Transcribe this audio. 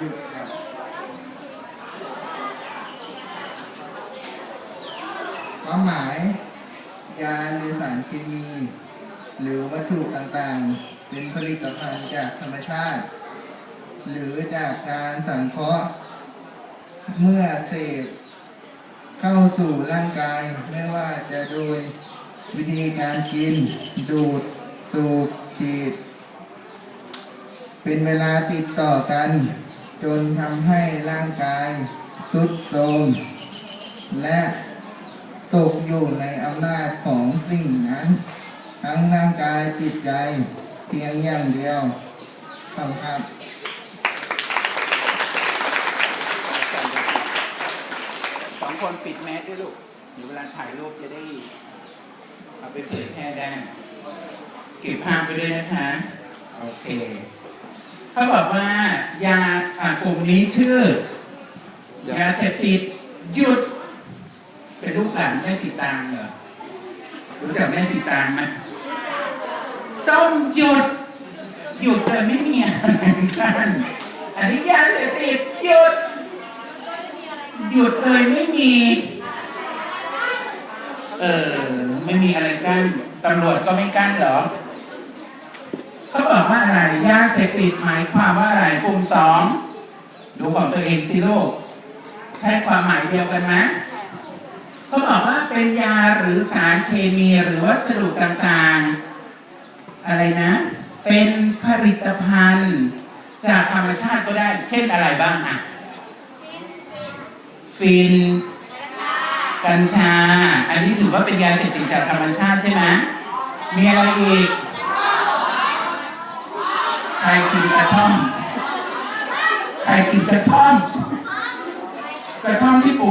หยุดครับความหมาย ยาหรือสารเคมี หรือวัตถุต่างๆ เป็นผลิตภัณฑ์จากธรรมชาติ หรือจากการสังเคราะห์ เมื่อเสพเข้าสู่ร่างกาย ไม่ว่าจะโดยวิธีการกิน ดูด สูบฉีด เป็นเวลาติดต่อกัน จนทำให้ร่างกายทรุดโทรมและตกอยู่ในอำนาจของสิ่งนั้น ทั้งร่างกายจิตใจเพียงอย่างเดียวขอบครับสองคนปิดแมสด้วยลูกเดี๋ยวเวลาถ่ายรูปจะได้เอาไปเผยแพร่ได้เก็บภาพไปด้วยนะคะ โอเค เขาบอกว่ายา อ่ากลุ่มนี้ชื่อยาเสพติดหยุด เป็นลูกหลานแม่สีตางเหรอรู้จักแม่สีตางไหมส้มหยุด หยุดเลยไม่มีอะไรกันอันนี้ยาเสพติดหยุด หยุดเลยไม่มี เออไม่มีอะไรกั้นตำรวจก็ไม่กั้นเหรอเขาบอกว่าอะไรยาเสพติดหมายความว่าอะไรกลุ่มสอง ดูของตัวเองสิลูกใช่ความหมายเดียวกันไหมเขาบอกว่าเป็นยาหรือสารเคมีหรือวัสดุต่างๆ อะไรนะ เป็นผลิตภัณฑ์ จากธรรมชาติก็ได้ เช่นอะไรบ้างอะฟินกัญชา อันนี้ถือว่าเป็นยาเสพติดจากธรรมชาติใช่ไหมมีอะไรอีกใครกินกระท่อม ใครกินกระท่อมกระท่อมที่ปลูก